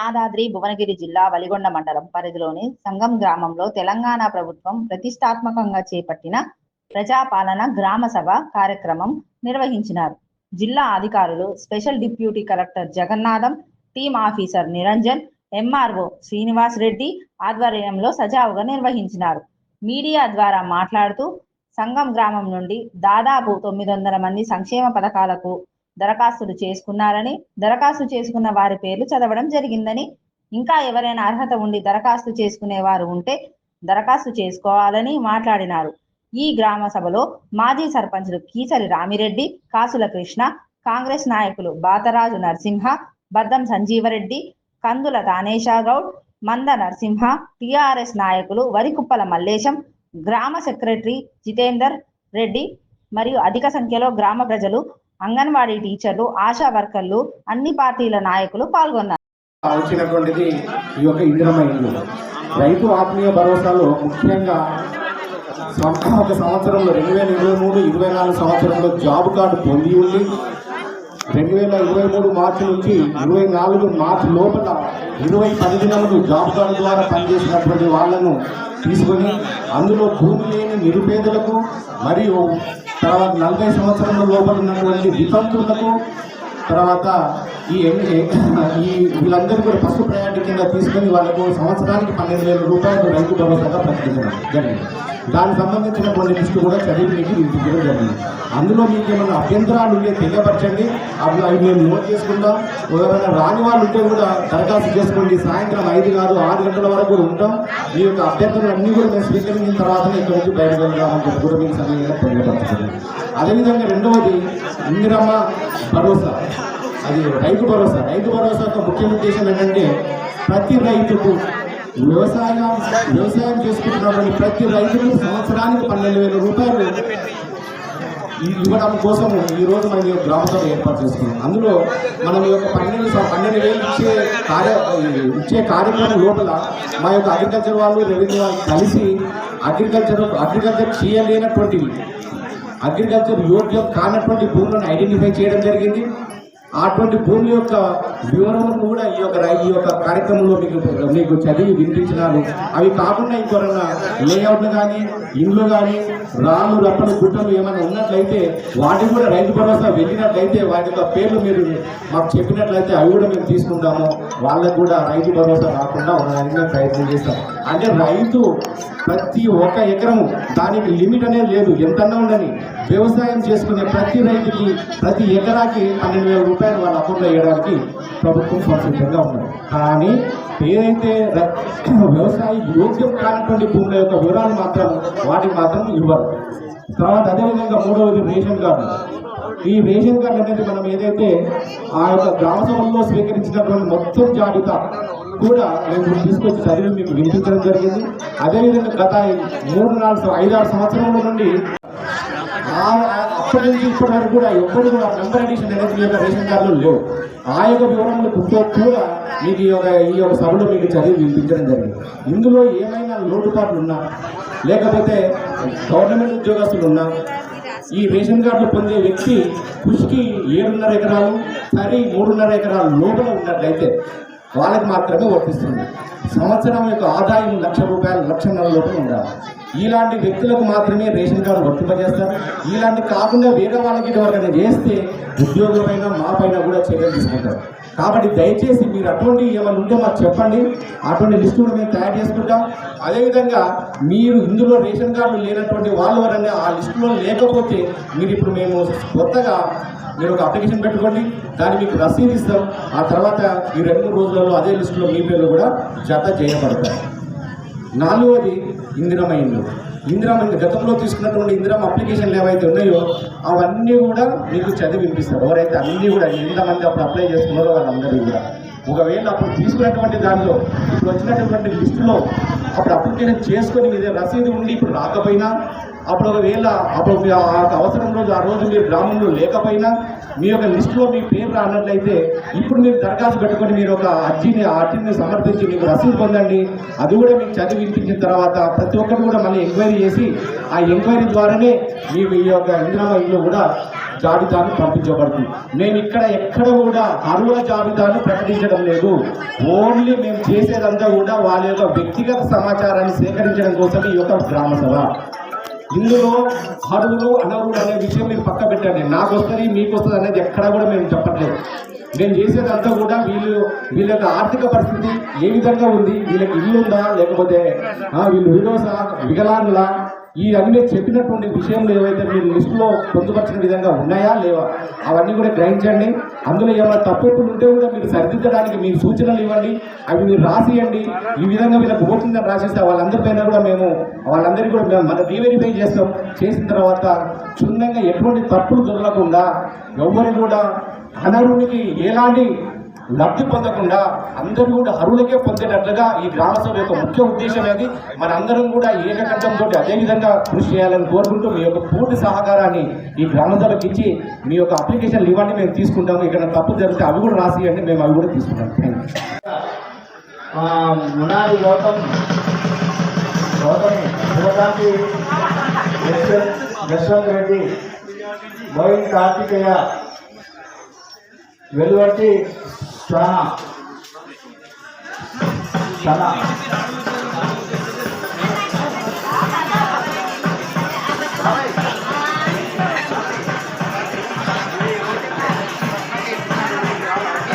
యాదాద్రి భువనగిరి జిల్లా వలిగొండ మండలం పరిధిలోని సంగం గ్రామంలో తెలంగాణ ప్రభుత్వం ప్రతిష్టాత్మకంగా చేపట్టిన ప్రజాపాలన గ్రామ సభ కార్యక్రమం నిర్వహించినారు. జిల్లా అధికారులు special deputy collector Jagannatham team officer Niranjan MRO Srinivas Reddy ఆధ్వర్యంలో సజావుగా నిర్వహించినారు. మీడియా ద్వారా మాట్లాడుతూ సంగం గ్రామం నుండి దాదాపు తొమ్మిది వందల మంది సంక్షేమ పథకాలకు దరఖాస్తులు చేసుకున్నారని దరఖాస్తు చేసుకున్న వారి పేర్లు చదవడం జరిగిందని. ఇంకా ఎవరైనా అర్హత ఉండి దరఖాస్తు చేసుకునే వారు ఉంటే దరఖాస్తు చేసుకోవాలని మాట్లాడినారు. ఈ గ్రామ సభలో మాజీ సర్పంచులు కీసరి రామిరెడ్డి కాసుల కృష్ణ కాంగ్రెస్ నాయకులు బాతరాజు నరసింహ బద్దం సంజీవరెడ్డి కందుల గౌడ్ మంద నరసింహ టిఆర్ఎస్ నాయకులు వరికుప్పల మల్లేశం గ్రామ సెక్రటరీ జితేందర్ రెడ్డి మరియు అధిక సంఖ్యలో గ్రామ ప్రజలు అంగన్వాడీ టీచర్లు ఆశా వర్కర్లు అన్ని పార్టీల నాయకులు పాల్గొన్నారు. వచ్చినటువంటిది ఈ యొక్క ఇందిరమ్మ ఇల్లు. రైతు ఆత్మీయ భరోసాలో ముఖ్యంగా ఒక సంవత్సరంలో రెండు వేల ఇరవై మూడు ఇరవై నాలుగు సంవత్సరంలో జాబ్ కార్డు పొంది ఉండి రెండు వేల ఇరవై మూడు మార్చి నుంచి ఇరవై నాలుగు మార్చి లోపల ఇరవై పది దినాలకు జాబ్ కార్డు ద్వారా పనిచేసినటువంటి వాళ్ళను తీసుకొని అందులో భూమి లేని నిరుపేదలకు మరియు తర్వాత నలభై సంవత్సరాల లోపల ఉన్నటువంటి వితంతులకు తర్వాత ఈ ఎన్ని- ఈ వీళ్ళందరూ కూడా ఫస్ట్ ప్రయారిటీ కింద తీసుకొని వాళ్ళకు సంవత్సరానికి పన్నెండు వేల రూపాయలు రైతు భరోసాగా ప్రకటించడం జరిగింది. దానికి సంబంధించినటువంటి లిస్టు కూడా చదివి మీకు వినిపించడం జరిగింది. అందులో మీకు ఏమైనా అభ్యంతరాలు ఉంటే తెలియపరచండి. అప్పుడు అవి మేము నోట్ చేసుకుంటాం. ఎవరైనా రాని వాళ్ళు ఉంటే కూడా దరఖాస్తు చేసుకోండి. సాయంత్రం ఐదు కాదు ఆరు గంటల వరకు ఉంటాం. మీ యొక్క అభ్యర్థనలు అన్నీ కూడా మేము స్వీకరించిన తర్వాతనే ఇక్కడ నుంచి బయటకు వెళ్దామని చెప్పి కూడా మీకు సమయంగా తెలియపరచండి అదేవిధంగా రెండవది ఇందిరమ్మ భరోసా. అది రైతు భరోసా. రైతు భరోసా యొక్క ముఖ్య ఉద్దేశం ఏంటంటే ప్రతి రైతుకు వ్యవసాయం వ్యవసాయం చేసుకుంటున్నటువంటి ప్రతి రైతుకు సంవత్సరానికి పన్నెండు వేల రూపాయలు ఇవ్వడం కోసం ఈరోజు మనం ఈ గ్రామ సభ ఏర్పాటు చేసుకున్నాం. అందులో మనం ఈ యొక్క పన్నెండు పన్నెండు వేలు ఇచ్చే కార్య ఇచ్చే కార్యక్రమం లోపల మా యొక్క అగ్రికల్చర్ వాళ్ళు రెవెన్యూ వాళ్ళు కలిసి అగ్రికల్చర్ అగ్రికల్చర్ చేయలేనటువంటివి అగ్రికల్చర్ యోగ్యం కానటువంటి భూములను ఐడెంటిఫై చేయడం జరిగింది. అటువంటి భూమి యొక్క వివరములను కూడా ఈ యొక్క ఈ యొక్క కార్యక్రమంలో మీకు మీకు చదివి వినిపించినారు. అవి కాకుండా ఇంకొరన్నా లేఅవుట్లు కానీ ఇండ్లు కానీ రాళ్ళు రప్పలు గుట్టలు ఏమైనా ఉన్నట్లయితే వాటికి కూడా రైతు భరోసా వెళ్ళినట్లయితే వాటి యొక్క పేర్లు మీరు మాకు చెప్పినట్లయితే అవి కూడా మేము తీసుకుంటాము. వాళ్ళకు కూడా రైతు భరోసా రాకుండా ఉండడానికి ప్రయత్నం చేస్తాం. అంటే రైతు ప్రతి ఒక్క ఎకరము దానికి లిమిట్ అనేది లేదు. ఎంతన్నా ఉండని వ్యవసాయం చేసుకునే ప్రతి రైతుకి ప్రతి ఎకరాకి పన్నెండు వేల రూపాయలు వాళ్ళ అకౌంట్లో వేయడానికి ప్రభుత్వం సంసిద్ధంగా ఉన్నది. కానీ ఏదైతే వ్యవసాయ యోగ్యం కానటువంటి భూముల యొక్క వివరాలు మాత్రం వాటికి మాత్రం ఇవ్వరు. తర్వాత అదేవిధంగా మూడవది రేషన్ కార్డు. ఈ రేషన్ కార్డు అనేది మనం ఏదైతే ఆ యొక్క గ్రామ సభల్లో స్వీకరించినటువంటి మొత్తం జాబితా కూడా మేము తీసుకొచ్చి చదివి మీకు వినిపించడం జరిగింది. అదేవిధంగా గత మూడు నాలుగు సం- ఐదారు సంవత్సరాల నుండి అప్పటి నుంచి ఇప్పటి వరకు కూడా ఎప్పుడు కూడా మెంబర్ ఎడిషన్ అనేది మీ యొక్క రేషన్ కార్డులో లేవు. ఆ యొక్క వివరములు పుట్టో కూడా మీకు ఈ యొక్క ఈ యొక్క సభలో మీకు చదివి వినిపించడం జరిగింది. ఇందులో ఏమైనా లోటుపాట్లు ఉన్నా లేకపోతే గవర్నమెంట్ ఉద్యోగస్తులు ఉన్నా ఈ రేషన్ కార్డులు పొందే వ్యక్తి కృషికి ఏడున్నర ఎకరాలు సరి మూడున్నర ఎకరాలు లోపల ఉన్నట్లయితే వాళ్ళకి మాత్రమే వర్తిస్తుంది. సంవత్సరం యొక్క ఆదాయం లక్ష రూపాయలు లక్షన్నర లోపల ఉండాలి. ఇలాంటి వ్యక్తులకు మాత్రమే రేషన్ కార్డు వర్తింపజేస్తారు. ఇలాంటి కాకుండా వేరే వాళ్ళకి ఎవరికైనా చేస్తే ఉద్యోగులపైన మా పైన కూడా చర్యలు తీసుకుంటారు. కాబట్టి దయచేసి మీరు అటువంటి ఏమైనా ఉంటే మాకు చెప్పండి. అటువంటి లిస్టు కూడా మేము తయారు చేసుకుంటాం. అదేవిధంగా మీరు ఇందులో రేషన్ కార్డు లేనటువంటి వాళ్ళు ఎవరైనా ఆ లిస్టులో లేకపోతే మీరు ఇప్పుడు మేము కొత్తగా మీరు ఒక అప్లికేషన్ పెట్టుకోండి దాన్ని మీకు రసీదు ఇస్తాం. ఆ తర్వాత ఈ రెండు మూడు రోజులలో అదే లిస్టులో మీ పేర్లు కూడా జత చేయబడతాయి. నాలుగవది ఇందిరమ్మ ఇల్లు. ఇందిరమ్మ ఇల్లు గతంలో తీసుకున్నటువంటి ఇందిరమ్మ అప్లికేషన్లు ఏవైతే ఉన్నాయో అవన్నీ కూడా మీకు చదివి వినిపిస్తారు. ఎవరైతే అన్నీ కూడా ఎంతమంది అప్పుడు అప్లై చేసుకున్నారో వాళ్ళందరూ కూడా. ఒకవేళ అప్పుడు తీసుకున్నటువంటి దానిలో ఇప్పుడు వచ్చినటువంటి లిస్టులో అప్పుడు అప్లికేషన్ చేసుకొని మీద రసీదు ఉండి ఇప్పుడు రాకపోయినా అప్పుడు ఒకవేళ అప్పుడు అవసరం రోజు ఆ రోజు మీరు గ్రామంలో లేకపోయినా మీ యొక్క లిస్టులో మీ పేరు రానట్లయితే ఇప్పుడు మీరు దరఖాస్తు పెట్టుకొని మీరు ఒక అర్జీని ఆ అర్జీని సమర్పించి మీకు రసీదు పొందండి. అది కూడా మీకు చదివి వినిపించిన తర్వాత ప్రతి ఒక్కరు కూడా మళ్ళీ ఎంక్వైరీ చేసి ఆ ఎంక్వైరీ ద్వారానే మీ యొక్క ఇందిరామ ఇల్లు కూడా జాబితాను పంపించబడుతుంది. మేము ఇక్కడ ఎక్కడ కూడా అర్హుల జాబితాను ప్రకటించడం లేదు. ఓన్లీ మేము చేసేదంతా కూడా వాళ్ళ యొక్క వ్యక్తిగత సమాచారాన్ని సేకరించడం కోసం ఈ యొక్క గ్రామ సభ. ఇందులో అరువులు అనరువులు అనే విషయం మీరు పక్క పెట్టండి. నాకు వస్తుంది మీకు వస్తుంది అనేది ఎక్కడా కూడా మేము చెప్పట్లేదు. మేము చేసేదంతా కూడా వీళ్ళు వీళ్ళ యొక్క ఆర్థిక పరిస్థితి ఏ విధంగా ఉంది వీళ్ళకి ఇల్లు ఉందా లేకపోతే వీళ్ళు విడోసా వికలాంగులా ఈ అన్ని చెప్పినటువంటి విషయంలో ఏవైతే మీరు లిస్టులో పొందుపరిచిన విధంగా ఉన్నాయా లేవా? అవన్నీ కూడా గ్రహించండి. అందులో ఏమైనా తప్పులు ఉంటే కూడా మీరు సరిదిద్దడానికి మీరు సూచనలు ఇవ్వండి. అవి మీరు రాసియండి. ఈ విధంగా వీళ్ళకి ఓటిందని రాసిస్తే వాళ్ళందరిపైన కూడా మేము వాళ్ళందరికీ కూడా మేము మన రీవెరిఫై చేస్తాం. చేసిన తర్వాత క్షుణ్ణంగా ఎటువంటి తప్పులు దొరకకుండా ఎవరు కూడా అనరునికి ఎలాంటి లబ్ధి పొందకుండా అందరూ కూడా అరువులకే పొందేటట్లుగా ఈ గ్రామ సభ యొక్క ముఖ్య ఉద్దేశం అది మనందరం కూడా ఏకకంఠంతో అదేవిధంగా కృషి చేయాలని కోరుకుంటూ మీ యొక్క పూర్తి సహకారాన్ని ఈ గ్రామ సభకి ఇచ్చి మీ యొక్క అప్లికేషన్లు ఇవ్వండి మేము తీసుకుంటాము. ఇక్కడ తప్పు జరిగితే అవి కూడా రాసియండి మేము అవి కూడా తీసుకుంటాం మునాది గౌతమ్. గౌతమ్ శివకాంతి యశ్వంత్ రెడ్డి మోయిన్ కార్తికేయ వెలువట్టి चला चला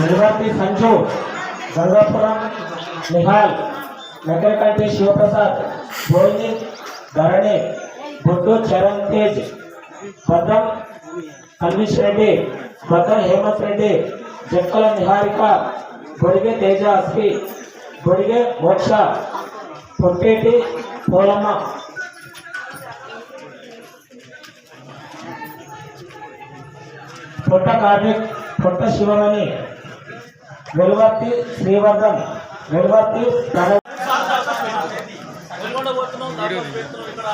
निर्वाती संजू गंगापुरम निहाल नगरकंटे शिवप्रसाद बोळणी धरणे बुड्डू चरणतेज तेज कदम कलमिश रेड्डी कदम हेमंत रेड्डी జక్కల నిహారిక బొడిగే తేజ అస్పి బొడిగే మోక్ష పొట్టేటి పోలమ్మ. పొట్ట కార్మిక్ పొట్ట శివమణి వెలువర్తి శ్రీవర్ధన్ వెలువర్తి ప్రణవ్. ఒలిగొండ పోతున్నాం దాంట్లో పెడుతున్నాం ఇక్కడ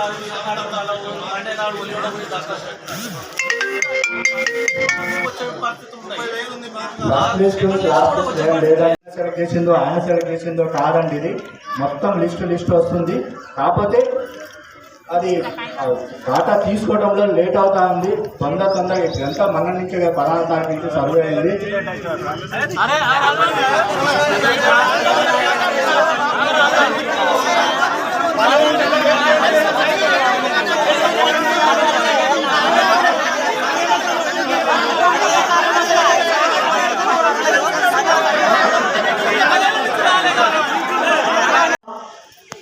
సెలెక్ట్ చేసిందో ఆయన సెలెక్ట్ చేసిందో కాదండి ఇది మొత్తం లిస్ట్ లిస్ట్ వస్తుంది కాకపోతే అది డాటా తీసుకోవడంలో లేట్ అవుతా ఉంది తొందర తొందరగా ఎంత మన నుంచి పలానా తారీఖు నుంచి సర్వే అయింది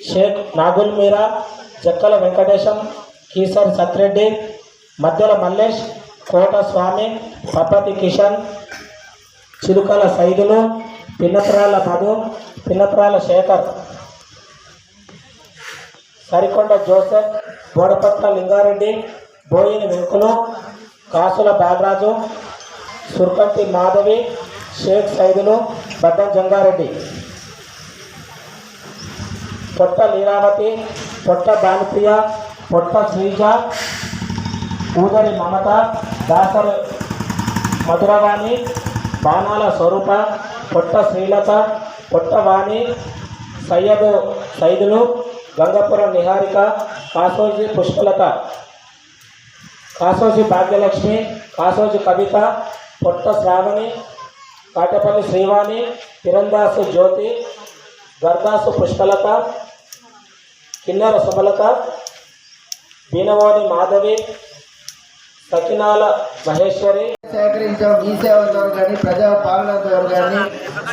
షేక్ నాగుల్ మీరా జక్కల వెంకటేశం కీసర్ సత్రెడ్డి మధ్యల మల్లేష్ కోట స్వామి పప్పతి కిషన్ చిలుకల సైదులు పిన్నపురాల మధు పిన్నపురాల శేఖర్. సరికొండ జోసెఫ్ బోడపట్ల లింగారెడ్డి బోయిని వెంకులు కాసుల బాలరాజు సుర్కంటి మాధవి షేక్ సైదులు బద్దం జంగారెడ్డి. పొట్ట లీలావతి పొట్ట భానుప్రియ పొట్ట శ్రీజ ఊదరి మమత దాసరి మధురవాణి బాణాల స్వరూప పొట్ట శ్రీలత పొట్టవాణి సయ్యదు సైదులు గంగపురం నిహారిక కాసోజి పుష్పలత. కాసోజి భాగ్యలక్ష్మి కాసోజి కవిత పొట్ట శ్రావణి కాటపల్లి శ్రీవాణి తిరందాసు జ్యోతి గర్దాసు పుష్పలత కిన్నర సుమలత దీనవాణి మాధవి సకినాల మహేశ్వరి. సేకరించడం ఈ సేవ కానీ ప్రజా పాలనతో కానీ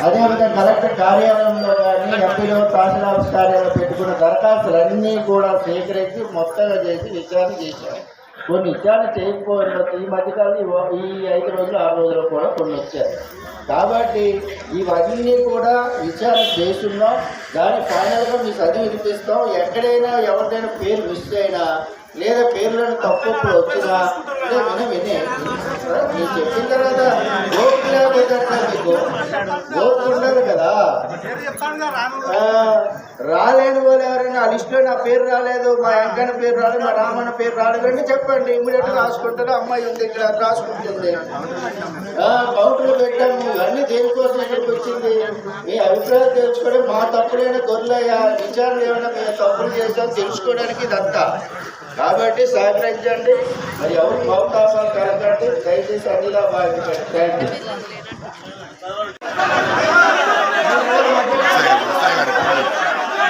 అదేవిధంగా కలెక్టర్ కార్యాలయంలో కానీ ఎంపీలో తహసీల్ ఆఫీస్ కార్యాలయంలో పెట్టుకున్న దరఖాస్తులన్నీ కూడా సేకరించి మొత్తంగా చేసి విచారణ చేశారు. కొన్ని విచారణ చేయకపోయిన ఈ మధ్యకాలం ఈ- ఈ ఐదు రోజులు ఆరు రోజులు కూడా కొన్ని వచ్చారు కాబట్టి ఇవన్నీ కూడా విచారణ చేస్తున్నాం. దాని ఫైనల్గా మీ చదివి వినిపిస్తాం. ఎక్కడైనా ఎవరిదైనా పేరు మిస్ అయినా లేదా పేర్లను తప్పులు వచ్చినా విని వినే. మీరు చెప్పిన తర్వాత ఓపిక మీకు రాలేని వాళ్ళు ఎవరైనా ఆ లిస్టులో నా పేరు రాలేదు మా వెంకన్న పేరు రాలేదు మా రామన్న పేరు రాలేదు అంటే చెప్పండి. ఇమీడియట్గా రాసుకుంటారు అమ్మాయి ఉంది ఇక్కడ రాసుకుంటుంది. ఆ, కౌంటర్లు పెట్టాము ఇవన్నీ దేనికోసం ఇక్కడికి వచ్చింది? మీ అభిప్రాయం తెలుసుకోవడం మా తప్పులైన దొరలయ్యా విచారణ ఏమైనా మేము తప్పులు చేస్తాం తెలుసుకోవడానికి ఇదంతా. కాబట్టి సహకరించండి. మరి ఎవరు మౌతాపాలు కలగండి దయచేసి అన్నిలా భావించండి థ్యాంక్ యూ Thank you.